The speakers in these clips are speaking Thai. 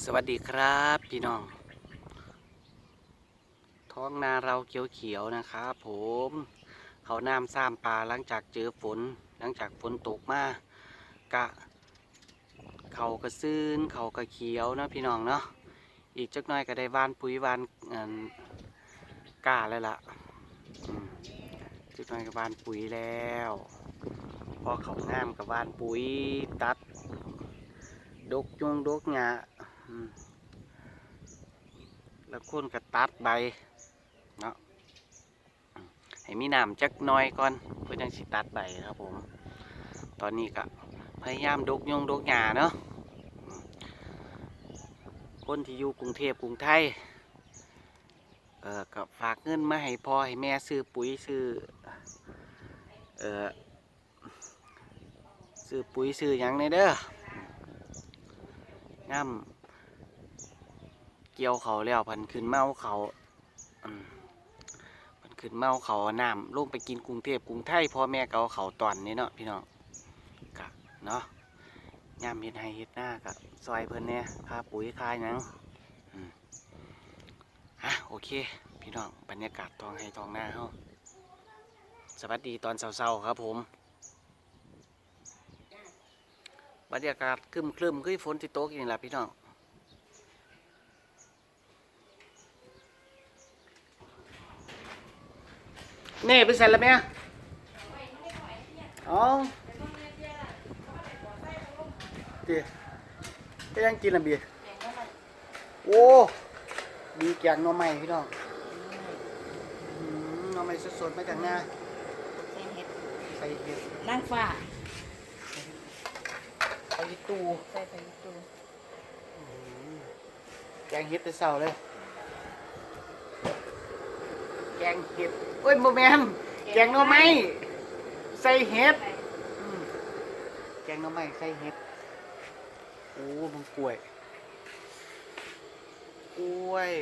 สวัสดีครับพี่น้อง ท้องนาเราเขียวๆนะครับผมเขาน้ำซ้ำปลาหลังจากเจอฝน หลังจากฝนตกมากะเขากระซื่นเขากระเขียวนะพี่น้องเนาะอีกจักหน่อยก็ได้วานปุ๋ยวานกล้าแล้วล่ะจักหน่อยก็วานปุ๋ยแล้วพอเขาน้ำกับวานปุ๋ยตัด ดกยงดกหญ้า แล้วคนก็ตัดใบเนาะให้มีน้ำจักน้อยก่อนเพื่อจังสิตัดใบครับผม ตอนนี้ก็พยายามดกยงดกหญ้าเนาะคนที่อยู่กรุงเทพกรุงไทยเออก็ฝากเงินมาให้พ่อให้แม่ซื้อปุ๋ยซื้อเออซื้อปุ๋ยซื้อยังในเด้อย่ำ เกี่ยวเขาแล้วพันขึ้นเมาเขาพันขึ้นเมาเขาน้ำลงไปกินกรุงเทพกรุงไทยพ่อแม่ก็เอาเขาตอนนี้เนาะพี่น้องกะเนาะย่ำเฮ็ดให้เฮ็ดหน้ากะซอยเพิ่นเนี่ยค่าปุ๋ยค่าหยังอะโอเค พี่น้องบรรยากาศทองให้ทองหน้าเฮาสวัสดีตอนเช้าๆครับผมบรรยากาศครึมครึมๆคือฝนที่ตกอย่างนี้แหละพี่น้อง เน่ไปใส่ละแม่อ๋อเดี๋ยวไปยังกินละเบียร์โอ้มีแกงหน่อไม้พี่น้องอืมหน่อไม้สดๆมาจากนาใส่เห็ดนั่งฟ้าใส่ตู้ใส่ไปตูแกงเห็ดแต่เช้าเลยแกงเห็ดโอ้ยโมแมนแกงหน่อไม้ใส่เห็ดอืมแกงหน่อไม้ใส่เห็ดโอ้มันกล้วยกล้วย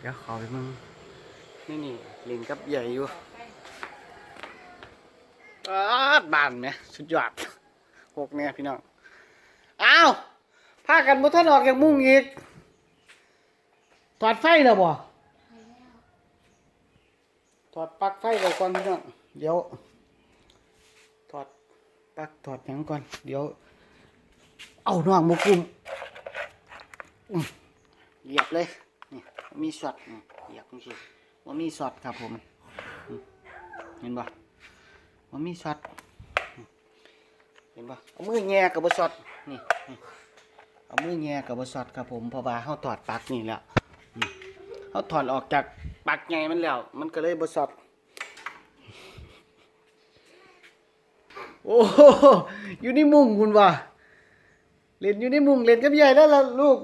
เดี๋ยวขอไปมึงนี่นี่ลินกับใหญ่อยู่อาดบานไหมสุดยอดหกเนี่ยพี่น้องอ้าวพากันบ่ทันออกจากมุ้งอีก อดไฟแล้วบ่ถอดปลั๊กไฟเราก่อนพี่น้องเดี๋ยวถอดปลั๊กถอดหยังก่อน เดี๋ยว เอาน้องมากุมอืมเหยียบเลยนี่มีช็อตนี่เหยียบนี่สิว่ามีช็อตครับผมอืมเห็นบ่ว่ามีช็อตอืมเห็นบ่เอามือแง่กับบช็อตนี่นี่เอามือแง่กับบช็อตครับผมเพราะว่าเขาถอดปลั๊กนี่แล้ว เขาถอดออกจากปลั๊กไงมันแล้ว มันก็เลยบช็อตโอ้โหอยู่ในมุ้งคุณว่ะเล่นอยู่ในมุ้งเล่นกับยายแล้วล่ะลูก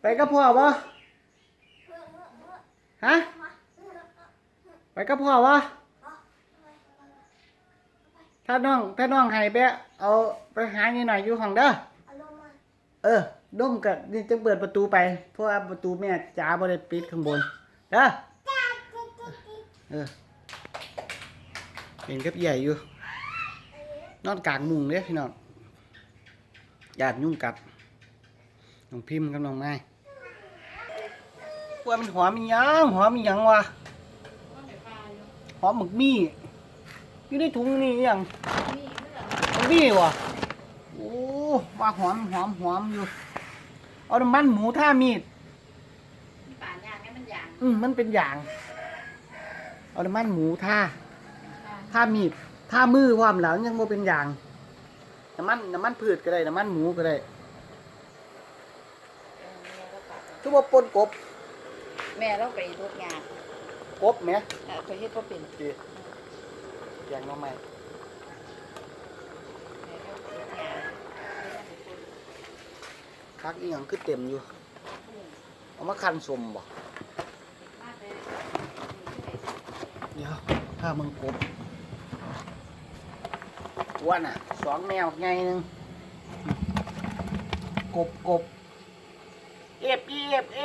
ไปกับพ่อวะฮะไปกับพ่อวะ ถ้าน้องถ้าน้องให้ไปเอาไปหานี่หน่อยอยู่ห้องเด้อเออดมกับนี่จะเปิดประตูไป เพราะว่าประตูแม่จ๋าบ่ได้ปิดข้างบนเด้อเออเห็นกับใหญ่อยู่ นอนกลางมุงเด้อพี่น้องญาติยุ่งกัดน้องพิมพ์กับน้องไม้ว่ามันหอมมีหยังหอมมีหยังวะหอมหมึกมี่ อยู่ในถุงนี่อิหยังมันดีว่ะโอ้ว่าหอมหอมหอมอยู่ เอาน้ำมันหมูท่ามีดมีป่านยางให้มันยางอืมมันเป็นอย่าง เอาน้ำมันหมูท่าท่ามีดท่ามือความหลังยังโมเป็นอย่างน้ำมันน้ำมันพืชก็ได้น้ำมันหมูก็ได้คือว่าปนกบ แม่เราไปทุกงานกบไหมเออเคยเฮ็ดบ่เป็น ดียงน้องใหม่คักอีหยังคือเต็มอยู่ เอามาคันสมบ่เดี๋ยวถ้ามึงกบอ้วนอะสองแนวไงหนึ่งกบกบเอฟเอฟเอ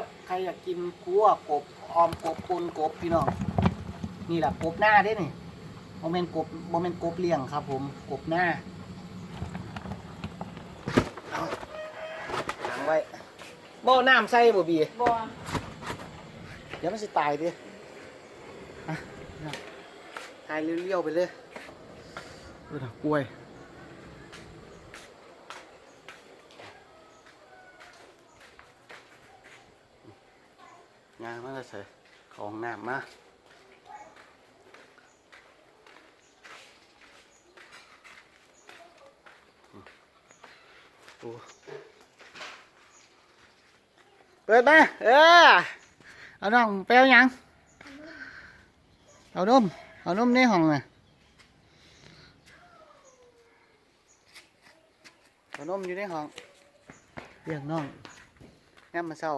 ฟใครอยากกินคั่วกบออมกบปนกบพี่น้องนี่แหละกบหน้าเด้นี่ โมเมนกบโมเมนกบเลี้ยงครับ ผมกบหน้าเอาขังไว้บ่น้ำใส่บ่บีบ่เดี๋ยวมันสิตายดิอะตายเลี้ยวๆไปเลยดูนะกล้วย งานมันจะใส่ของน้ำมา เปิดมาเออเอาน้องไปเอาหยังเอานมเอานมในห้องน่ะเอานมอยู่ในห้องเรียกน้องแง้มมาเศร้า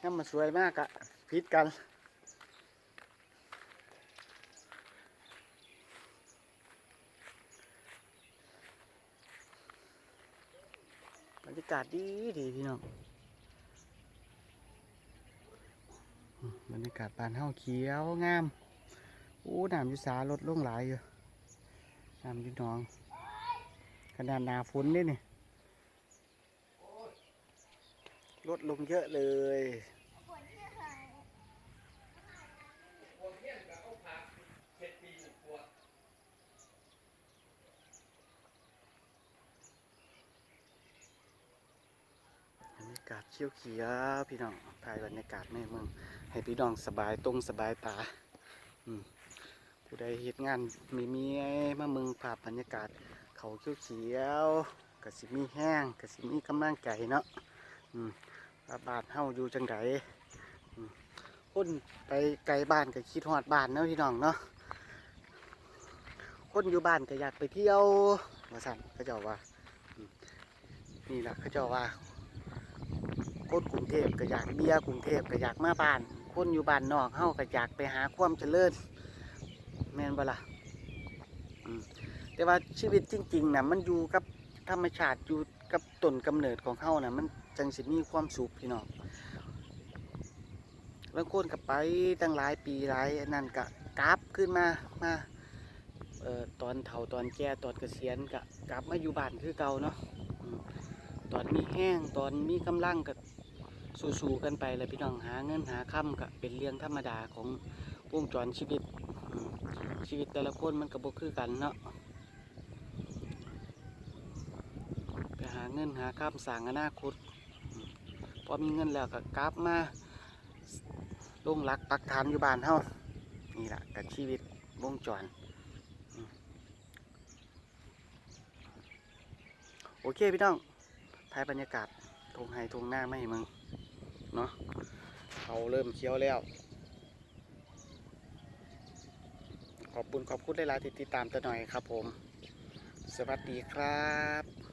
แง้มมาสวยมากอะพิดกัน รรยากาศดีดีพี่น้องบรรยากาศบานเฮาเขียวงามอู้น้ำยู่สาลดลงหลายอยู่น้ำยู่หนองขนาดหนาฝนนี่นี่ลดลงเยอะเลยบรรยาศเขียวเขียวพี่น้องถ่ายบรรยากาศในเมืองให้พี่น้องสบายตรงสบายตาอืมผู้ใดเหตุงานมีมีมาเมืองภาพบรรยากาศ เขาเขียวเขียวๆกสิมีแห้งกสิมีกำลังใจเนาะอืมว่าบานเฮาอยู่จังไดคนไปไกลบ้านก็คิดฮอดบ้านเนาะพี่น้องเนาะคนอยู่บ้านก็อยากไปเที่ยวว่าสั่นเขาเจ้าว่านี่แหละเขาเจ้าว่า คนกรุงเทพก็อยากเบียกรุงเทพก็อยากมาบ้าน คนอยู่บ้านนอกเฮาก็อยากไปหาความเจริญแม่นบ่ล่ะแต่ว่าชีวิตจริงๆนะมันอยู่กับธรรมชาติอยู่กับต้นกำเนิดของเฮานะมันจังสิมีความสุขพี่น้องบางคนก็ไปตั้งหลายปีหลายนนั้นก็กลับขึ้นมามาเอ่อตอนเฒ่าตอนแก่ตอนเกษียณก็กลับมาอยู่บ้านคือเก่าเนาะตอนมีแห้งตอนมีกำลังก็ สู้ๆกันไปเลยพี่น้องหาเงินหาค่ำก็เป็นเรื่องธรรมดาของวงจรชีวิตชีวิตแต่ละคนมันก็บ่คือกันเนาะไปหาเงินหาข้าสร้างอนาคตพอมีเงินแล้วก็กลับมาลงหลักปักฐานอยู่บ้านเฮานี่แหละกับชีวิตวงจรโอเคพี่น้องถ่ายบรรยากาศทงไฮทงหน้าไม่ให้มึง เนาะเขาเริ่มเคี้ยวแล้ว ขอบคุณขอบคุณหลายๆที่ติดตามตัวหน่อยครับผม สวัสดีครับ